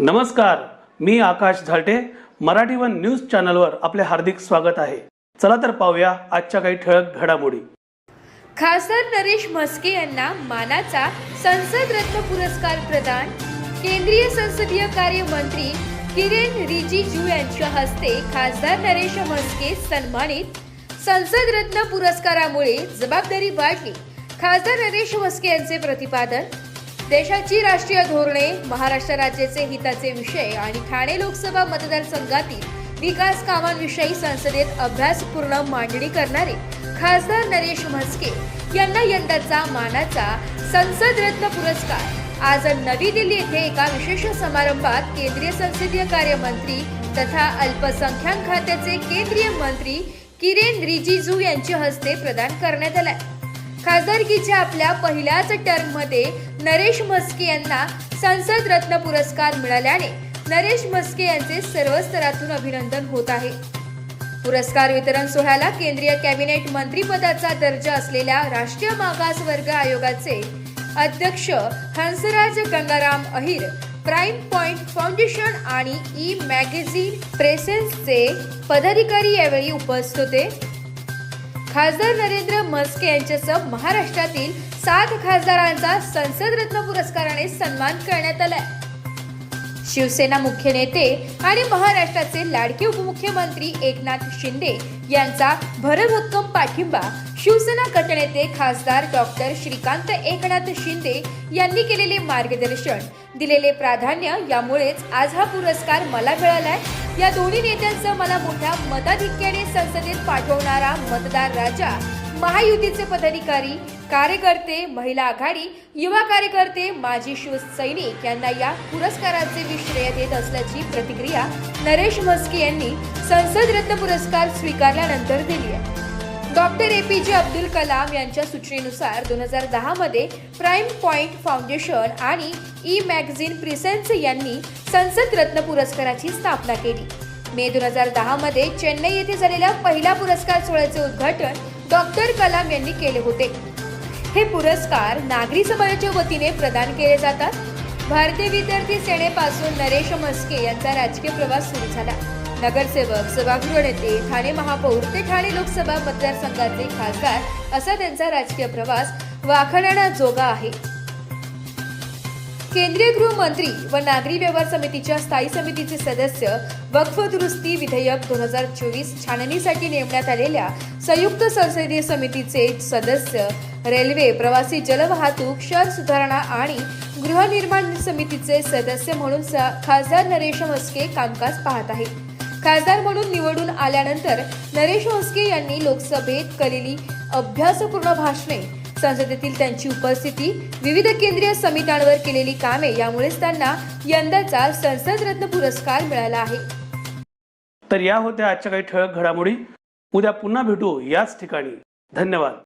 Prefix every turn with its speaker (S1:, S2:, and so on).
S1: नमस्कार मी Akash Zalte. Marathi one news चॅनलवर आपले हार्दिक स्वागत आहे. चला तर पाहूया आजच्या काही ठळक घडामोडी.
S2: खासदार नरेश म्हस्के यांना मानाचा संसद रत्न पुरस्कार प्रदान. केंद्रीय संसदीय कार्य मंत्री किरेन रिजिजू यांच्या हस्ते खासदार नरेश म्हस्के सन्मानित. संसद रत्न पुरस्कारामुळे जबाबदारी वाढली. खासदार नरेश म्हस्के यांचे प्रतिपादन देशाची राष्ट्रीय धोरणे महाराष्ट्र राज्याचे हिताचे विषय आणि ठाणे लोकसभा मतदारसंघातील विकास कामांविषयी संसदेत अभ्यासपूर्ण मांडणी करणारे खासदार नरेश म्हस्के यांना यंदाचा मानाचा संसद रत्न पुरस्कार. आज नवी दिल्ली येथे एका विशेष समारंभात केंद्रीय संसदीय कार्य मंत्री तथा अल्पसंख्याक खात्याचे केंद्रीय मंत्री किरेन रिजिजू यांच्या हस्ते प्रदान करण्यात आलाय. खासदारकीच्या आपल्या पहिल्याच टर्ममध्ये नरेश म्हस्के यांना संसद रत्न पुरस्कार मिळाल्याने नरेश म्हस्के यांचे सर्व स्तरातून अभिनंदन होत आहे. पुरस्कार वितरण सोहळ्याला केंद्रीय कॅबिनेट मंत्रीपदाचा दर्जा असलेल्या राष्ट्रीय मागास वर्ग आयोगाचे अध्यक्ष Hansraj Gangaram Ahir prime point foundation आणि ई मॅगझिन प्रेसेन्सचे पदाधिकारी यावेळी उपस्थित होते. खासदार नरेंद्र मस्के यांच्यासह महाराष्ट्रातील सात खासदारांचा संसद रत्न पुरस्काराने सन्मान करण्यात आलाय. शिवसेना मुख्य नेते आणि महाराष्ट्राचे लाडके उपमुख्यमंत्री एकनाथ शिंदे यांचा भरभक्कम पाठिंबा शिवसेना गटनेते खासदार डॉक्टर श्रीकांत एकनाथ शिंदे यांनी केलेले मार्गदर्शन दिलेले प्राधान्य यामुळेच आज हा पुरस्कार मला मिळालाय. या दोन्ही नेत्यांचं मला मोठ्या मताधिक्याने संसदेत पाठवणारा मतदार राजा महायुतीचे पदाधिकारी कार्यकर्ते महिला आघाडी युवा कार्यकर्ते माजी शिवसैनिक यांना या पुरस्काराचे विश्रेय देत असल्याची प्रतिक्रिया नरेश म्हस्के यांनी संसद रत्न पुरस्कार स्वीकारल्यानंतर दिली आहे. डॉक्टर ए पी जे अब्दुल कलाम यांच्या सूचनेनुसार दोन हजार दहामध्ये प्राईम पॉइंट फाउंडेशन आणि ई मॅगझिन प्रिसेन्स यांनी संसद रत्न पुरस्काराची स्थापना केली. मे दोन हजार दहामध्ये चेन्नई येथे झालेल्या पहिल्या पुरस्कार सोहळ्याचे उद्घाटन डॉक्टर कलाम यांनी केले होते. हे पुरस्कार नागरी समाजाच्या वतीने प्रदान केले जातात. भारतीय विद्यार्थी सेनेपासून नरेश म्हस्के यांचा राजकीय प्रवास सुरू झाला. नगरसेवक सभागृह नेते ठाणे महापौर ते ठाणे लोकसभा मतदारसंघाचे खासदार असा त्यांचा राजकीय प्रवास वाखाणण्याजोगा आहे. केंद्रीय गृहमंत्री व नागरी व्यवहार समितीच्या स्थायी समितीचे सदस्य वक्फ दुरुस्ती विधेयक दोन हजार चोवीस छाननीसाठी नेमण्यात आलेल्या संयुक्त संसदीय समितीचे सदस्य रेल्वे प्रवासी जलवाहतूक शहर सुधारणा आणि गृहनिर्माण समितीचे सदस्य म्हणून खासदार नरेश म्हस्के कामकाज पाहत आहेत. खासदार म्हणून निवडून आल्यानंतर नरेश होस्के यांनी लोकसभेत केलेली अभ्यासपूर्ण भाषणे संसदेतील त्यांची उपस्थिती विविध केंद्रीय समित्यांवर केलेली कामे यामुळेच त्यांना यंदाचा संसद रत्न पुरस्कार मिळाला आहे.
S1: तर या होत्या आजच्या काही ठळक घडामोडी. उद्या पुन्हा भेटू याच ठिकाणी. धन्यवाद.